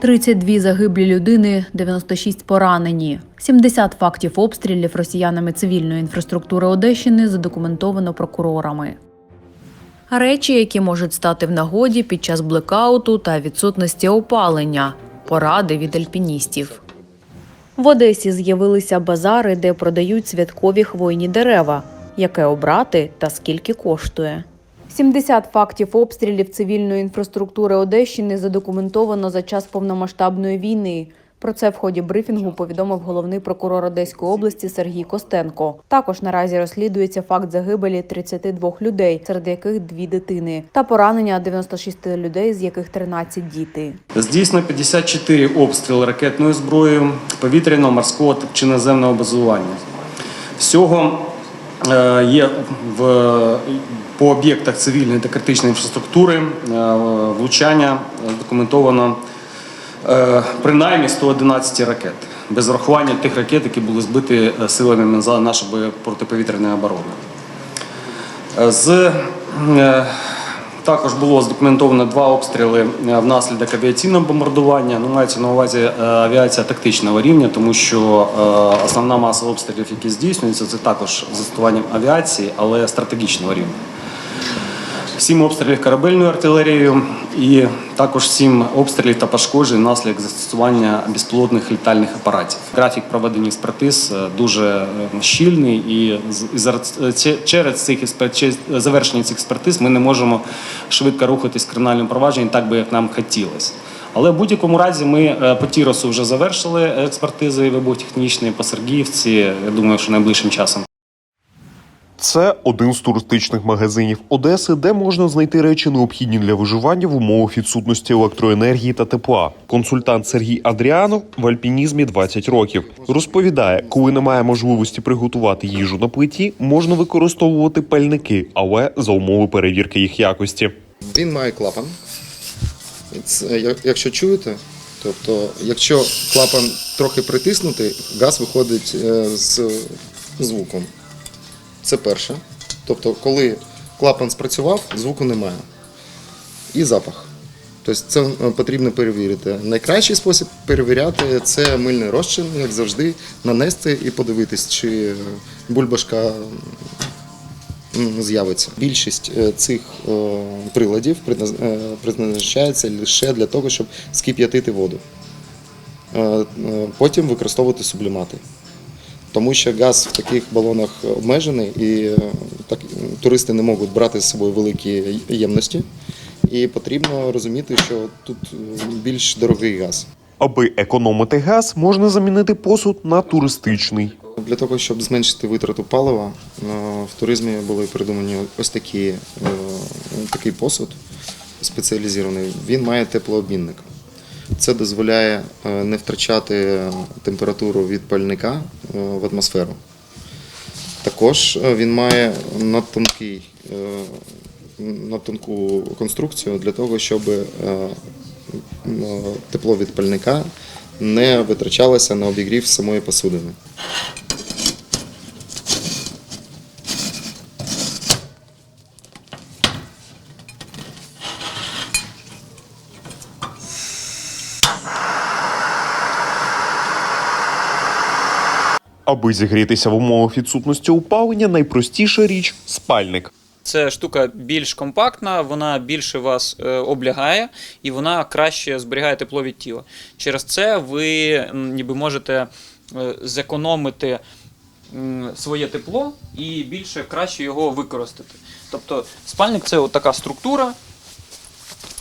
32 загиблі людини, 96 поранені. 70 фактів обстрілів росіянами цивільної інфраструктури Одещини задокументовано прокурорами. Речі, які можуть стати в нагоді під час блекауту та відсутності опалення. Поради від альпіністів. В Одесі з'явилися базари, де продають святкові хвойні дерева. Яке обрати та скільки коштує? 70 фактів обстрілів цивільної інфраструктури Одещини задокументовано за час повномасштабної війни. Про це в ході брифінгу повідомив головний прокурор Одеської області Сергій Костенко. Також наразі розслідується факт загибелі 32 людей, серед яких дві дитини, та поранення 96 людей, з яких 13 діти. Здійснено 54 обстріли ракетною зброєю повітряного, морського чи наземного базування. Всього є в, по об'єктах цивільної та критичної інфраструктури е, влучання документовано е, принаймні 111 ракет, без врахування тих ракет, які були збиті силами силами нашої протиповітряної оборони. З е, також було задокументовано два обстріли е, внаслідок авіаційного бомбардування. Ну, мається на увазі е, авіація тактичного рівня, тому що е, основна маса обстрілів, які здійснюються, це також застосуванням авіації, але стратегічного рівня. Сім обстрілів корабельною артилерією і також сім обстрілів та пошкоджень внаслідок застосування безпілотних літальних апаратів. Графік проведення експертиз е, дуже е, щільний, і е, через цих завершення цих експертиз ми не можемо швидко рухатись в кримінальному провадженні так би як нам хотілося. Але в будь-якому разі ми по Тіросу вже завершили експертизи вибухтехнічні, по Сергіївці. Я думаю, що найближчим часом Це один з туристичних магазинів Одеси, де можна знайти речі, необхідні для виживання в умовах відсутності електроенергії та тепла. Консультант Сергій Адріанов в альпінізмі 20 років розповідає, коли немає можливості приготувати їжу на плиті, можна використовувати пальники, але за умови перевірки їх якості. Він має клапан. Це, якщо чуєте, тобто, якщо клапан трохи притиснутий, газ виходить е, з звуком. Це перше. Тобто, коли клапан спрацював, звуку немає. І запах. Тобто це е, потрібно перевірити. Найкращий спосіб перевіряти це мильний розчин, як завжди, нанести і подивитись, чи е, бульбашка з'явиться. Більшість е, цих приладів призначається лише для того, щоб скип'ятити воду. Потім використовувати сублімати. Тому що газ в таких балонах обмежений і е, так, туристи не можуть брати з собою великі ємності. І потрібно розуміти, що тут е, більш дорогий газ. Аби економити газ, можна замінити посуд на туристичний. Для того, щоб зменшити витрату палива, е, в туризмі були придумані ось такі, такий посуд спеціалізований. Він має теплообмінник. Це дозволяє е, не втрачати температуру від пальника е, в атмосферу. Також е, він має надтонкий, надтонку конструкцію для того, щоб тепло від пальника не витрачалося на обігрів самої посудини. Аби зігрітися в умовах відсутності опалення, найпростіша річ спальник. Це штука більш компактна, вона більше вас е, облягає і вона краще зберігає тепло від тіла. Через це ви ніби можете е, зекономити своє тепло і більше краще його використати. Тобто спальник це от така структура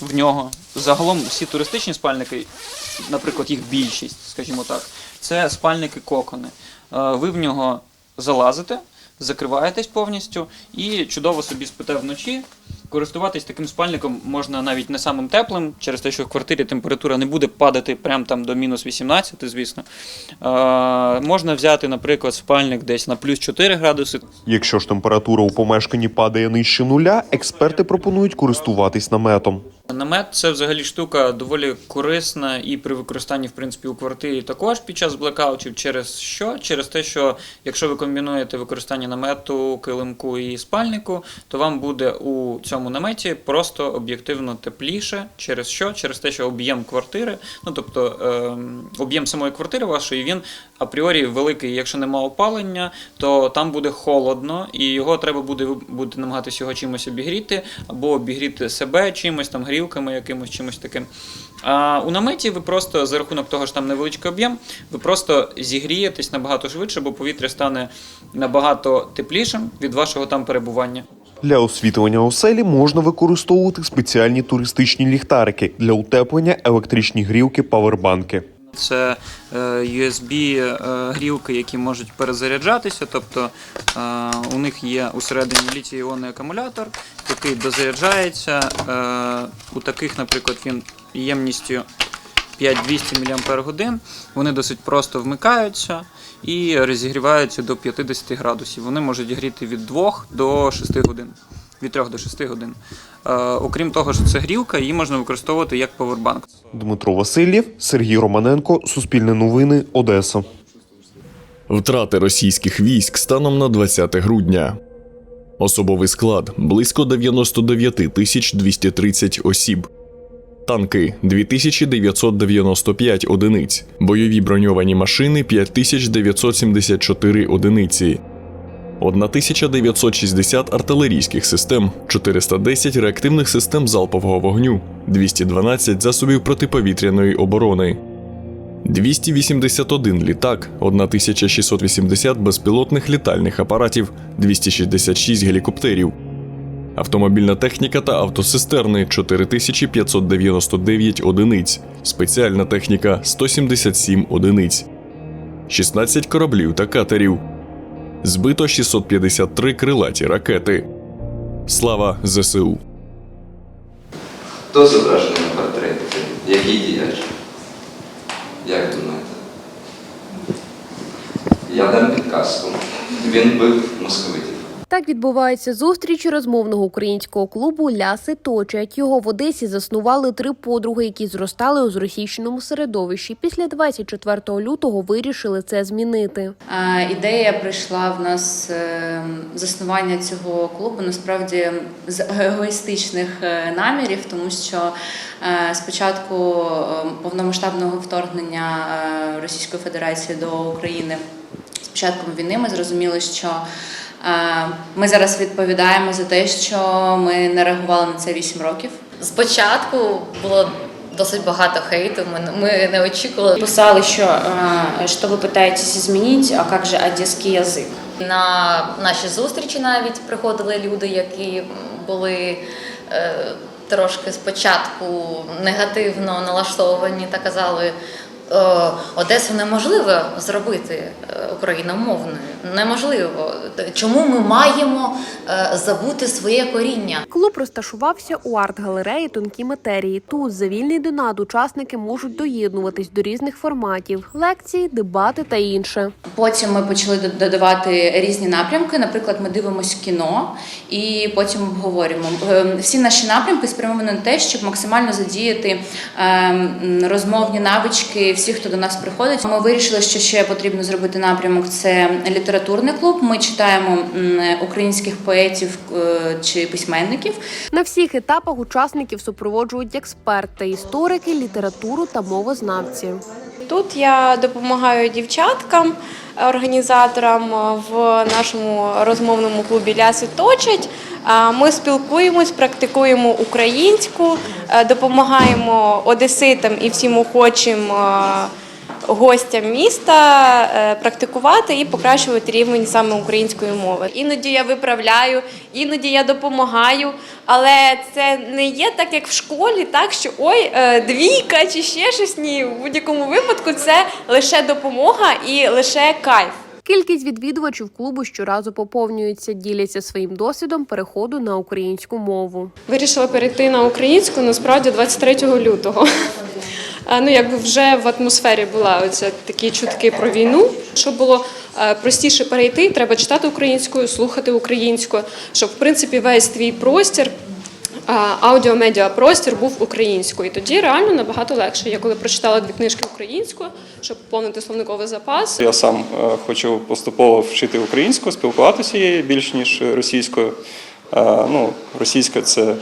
в нього. Загалом всі туристичні спальники, наприклад, їх більшість, скажімо так, це спальники кокони. Е, Ви в нього залазите, закриваєтесь повністю і чудово собі спите вночі. Користуватись таким спальником можна навіть не самим теплим, через те, що в квартирі температура не буде падати прямо там до мінус 18, звісно. Е, можна взяти, наприклад, спальник десь на плюс 4 градуси, Якщо ж температура у помешканні падає нижче нуля, експерти пропонують користуватись наметом. Намет це взагалі штука доволі корисна і при використанні в принципі у квартирі також під час блекаутів. Через що? Через те, що якщо ви комбінуєте використання намету, килимку і спальнику, то вам буде у цьому наметі просто об'єктивно тепліше. Через що? Через те, що об'єм квартири, ну тобто ем, об'єм самої квартири вашої, він апріорі великий. Якщо нема опалення, то там буде холодно, і його треба буде ви будете намагатися його чимось обігріти, або обігріти себе чимось, там грілками, якимось чимось таким. А у наметі ви просто за рахунок того, що там невеличкий об'єм, ви просто зігрієтесь набагато швидше, бо повітря стане набагато теплішим від вашого там перебування. Для освітлення оселі можна використовувати спеціальні туристичні ліхтарики для утеплення електричні грілки павербанки. Це е, USB е, які можуть перезаряджатися. Тобто е, у них є усередині літій-іонний акумулятор, який дозаряджається. У таких, наприклад, він ємністю 5200 мАч. Вони досить просто вмикаються і розігріваються до 50 градусів. Вони можуть гріти від 2 до 6 годин. Від 3 до 6 годин. Е, окрім того, що це грілка, її можна використовувати як павербанк. Дмитро Васильєв, Сергій Романенко, Суспільне новини, Одеса. Втрати російських військ станом на 20 грудня. Особовий склад близько 99 тисяч 230 осіб. Танки 2995 одиниць. Бойові броньовані машини 5974 одиниці. 1960 артилерійських систем, 410 реактивних систем залпового вогню, 212 засобів протиповітряної оборони. 281 літак, 1680 безпілотних літальних апаратів, 266 гелікоптерів, автомобільна техніка та автосистерни 4599 одиниць, спеціальна техніка 177 одиниць, 16 кораблів та катерів, збито 653 крилаті ракети. Слава ЗСУ! Хто зображений на портреті? Який діяч? Як думаєте? Я дам підказку. Він бив московитів. Так відбувається зустріч розмовного українського клубу Ляси точать. Його в Одесі заснували три подруги, які зростали у зросійщеному середовищі. Після 24 лютого вирішили це змінити. Ідея прийшла в нас е, заснування цього клубу насправді з егоїстичних е, намірів, тому що е, спочатку е, повномасштабного вторгнення Російської Федерації до України з початком війни ми зрозуміли, що ми зараз відповідаємо за те, що ми не реагували на це 8 років. Спочатку було досить багато хейту. Ми, ми не очікували. Писали, що е, що ви питаєтесь змінити, а як же одеський язик? На наші зустрічі навіть приходили люди, які були е, трошки спочатку негативно налаштовані та казали. «Е, Одесу неможливо зробити е, україномовною. Неможливо. Чому ми маємо е, забути своє коріння? Клуб розташувався у арт-галереї Тонкі матерії. Тут за вільний донат учасники можуть доєднуватись до різних форматів: лекції, дебати та інше. Потім ми почали додавати різні напрямки. Наприклад, ми дивимося кіно і потім обговорюємо. Всі наші напрямки спрямовані на те, щоб максимально задіяти ем, розмовні навички всіх, хто до нас приходить. Ми вирішили, що ще потрібно зробити напрямок. Це літературний клуб. Ми читаємо українських поетів е, чи письменників. На всіх етапах учасників супроводжують експерти, історики, літературу та мовознавці. Тут я допомагаю дівчаткам, організаторам е, в нашому розмовному клубі Ляси точать. Ми спілкуємось, практикуємо українську, е, допомагаємо одеситам і всім охочим е, гостям міста е, практикувати і покращувати рівень саме української мови. Іноді я виправляю, іноді я допомагаю, але це не є так, як в школі, так що ой, двійка чи ще щось. Ні, в будь-якому випадку це лише допомога і лише кайф. Кількість відвідувачів клубу щоразу поповнюється, діляться своїм досвідом переходу на українську мову. Вирішила перейти на українську насправді 23 лютого. Ну, якби вже в атмосфері була оця такі чутки про війну. Щоб було простіше перейти, треба читати українською, слухати українською, щоб в принципі весь твій простір аудіомедіапростір був українською. І тоді реально набагато легше. Я коли прочитала дві книжки українською, щоб поповнити словниковий запас, Я сам е, хочу поступово вчити українську, спілкуватися її більш ніж російською. Е, Ну, російська це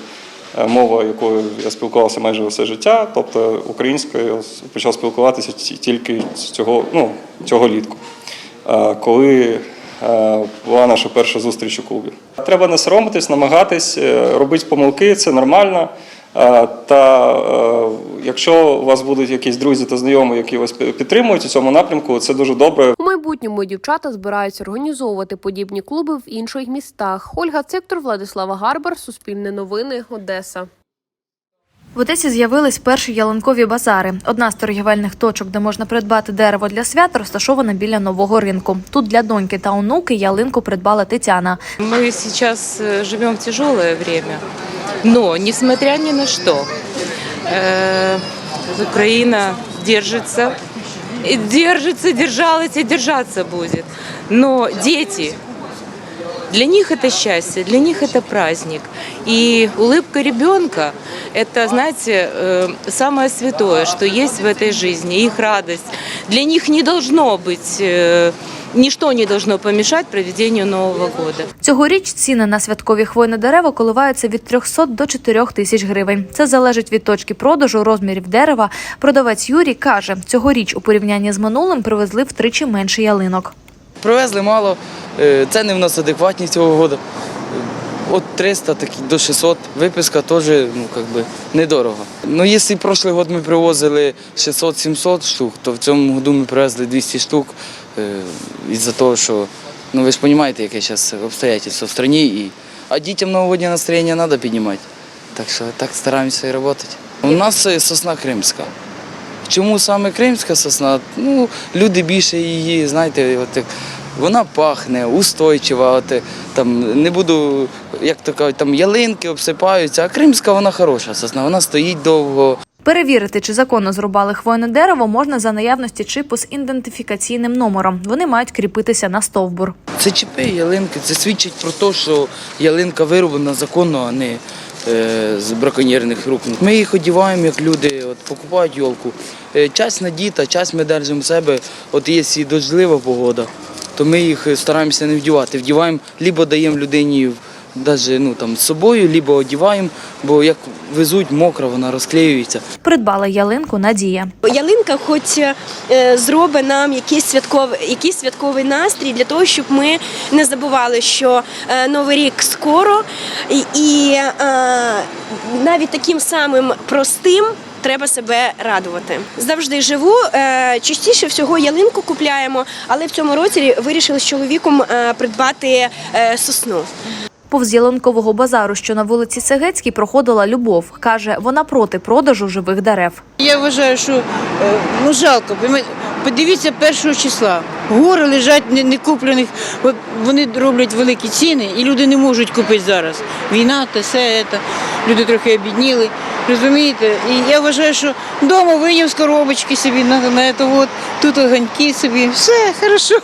е, мова, якою я спілкувався майже все життя. Тобто українською почав спілкуватися тільки цього, ну, цього літку. Коли була наша перша зустріч у клубі. Треба не соромитись, намагатись, е, робити помилки, це нормально. Е, Та е, якщо у вас будуть якісь друзі та знайомі, які вас підтримують у цьому напрямку, це дуже добре. У майбутньому дівчата збираються організовувати подібні клуби в інших містах. Ольга Циктор, Владислава Гарбар, Суспільне новини, Одеса. В Одесі з'явились перші ялинкові базари. Одна з торгівельних точок, де можна придбати дерево для свят, розташована біля нового ринку. Тут для доньки та онуки ялинку придбала Тетяна. Мы сейчас э, живем в тяжелое время, но несмотря ни на что, э, Украина держится, и держится, держалась и держаться будет. Но дети, для них это счастье, для них это праздник. И улыбка ребенка – это, знаете, э, самое святое, что есть в этой жизни, их радость. Для них не должно быть, э, ничто не должно помешать проведению Нового года. Цьогоріч ціни на святкові хвойне дерева коливаються від 300 до 4 тисяч гривень. Це залежить від точки продажу, розмірів дерева. Продавець Юрій каже, цьогоріч у порівнянні з минулим привезли втричі менше ялинок. Привезли мало, е, ціни в нас адекватні цього року. От 300 так до 600. Виписка теж ну, недорого. Ну, якщо прошлий год ми привозили 600-700 штук, то в цьому году ми привезли 200 штук е, із-за того, що ну, ви ж розумієте, яке зараз обстоятельство в країні. І... А дітям новогоднє настроєння треба піднімати. Так що так стараємося і працювати. У нас е, сосна кримська. Чому саме кримська сосна? Ну, люди більше її, знаєте, от, вона пахне, устойчива. От, е, там, не буду, як то кажуть, там ялинки обсипаються, а кримська вона хороша сосна, вона стоїть довго. Перевірити, чи законно зрубали хвойне дерево, можна за наявності чипу з ідентифікаційним номером. Вони мають кріпитися на стовбур. Це чіпи ялинки, це свідчить про те, що ялинка вироблена законно, а не з браконьєрних рук. Ми їх одіваємо, як люди от, покупають йолку. Час на надіта, час ми держимо себе. От є дождлива погода, то ми їх стараємося не вдівати. Вдіваємо, либо даємо людині навіть ну, там, з собою, либо одіваємо, бо як везуть, мокра, вона розклеюється. Придбала ялинку Надія. Ялинка, хоч е, зробить нам якийсь святковий, якийсь святковий настрій для того, щоб ми не забували, що е, новий рік скоро, і, і е, навіть таким самим простим. Треба себе радувати. Завжди живу. Частіше всього ялинку купляємо, але в цьому році вирішили з чоловіком придбати сосну. Повз ялинкового базару, що на вулиці Сегецькій, проходила Любов. Каже, вона проти продажу живих дерев. Я вважаю, що е, ну жалко. Подивіться першого числа. Гори лежать не, не куплених. Вони роблять великі ціни, і люди не можуть купити зараз. Війна, та все, це. Люди трохи обідніли. Розумієте? І я вважаю, що вдома виняв з коробочки собі на, на це от, тут огоньки собі. Все, хорошо.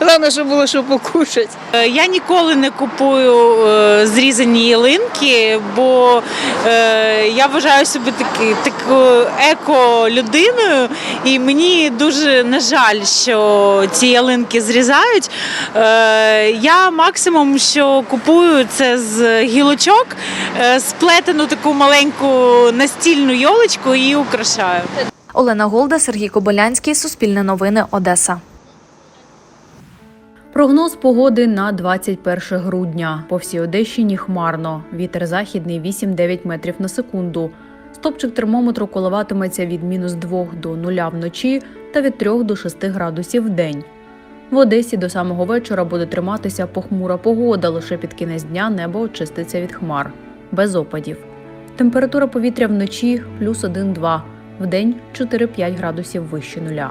Головне, щоб було що покушати. Е, Я ніколи не купую е, зрізані ялинки, бо е, я вважаю себе таки, такою еко-людиною, і мені дуже на жаль, що ці ялинки зрізають. Е, я максимум, що купую, це з гілочок, е, сплетену таку маленьку настільну йолочку і украшаю. Олена Голда, Сергій Кобилянський, Суспільне новини, Одеса. Прогноз погоди на 21 грудня. По всій Одещині хмарно. Вітер західний 8-9 метрів на секунду. Стопчик термометру коливатиметься від мінус 2 до 0 вночі та від 3 до 6 градусів в день. В Одесі до самого вечора буде триматися похмура погода. Лише під кінець дня небо очиститься від хмар. Без опадів. Температура повітря вночі плюс 1-2, вдень 4-5 градусів вище нуля.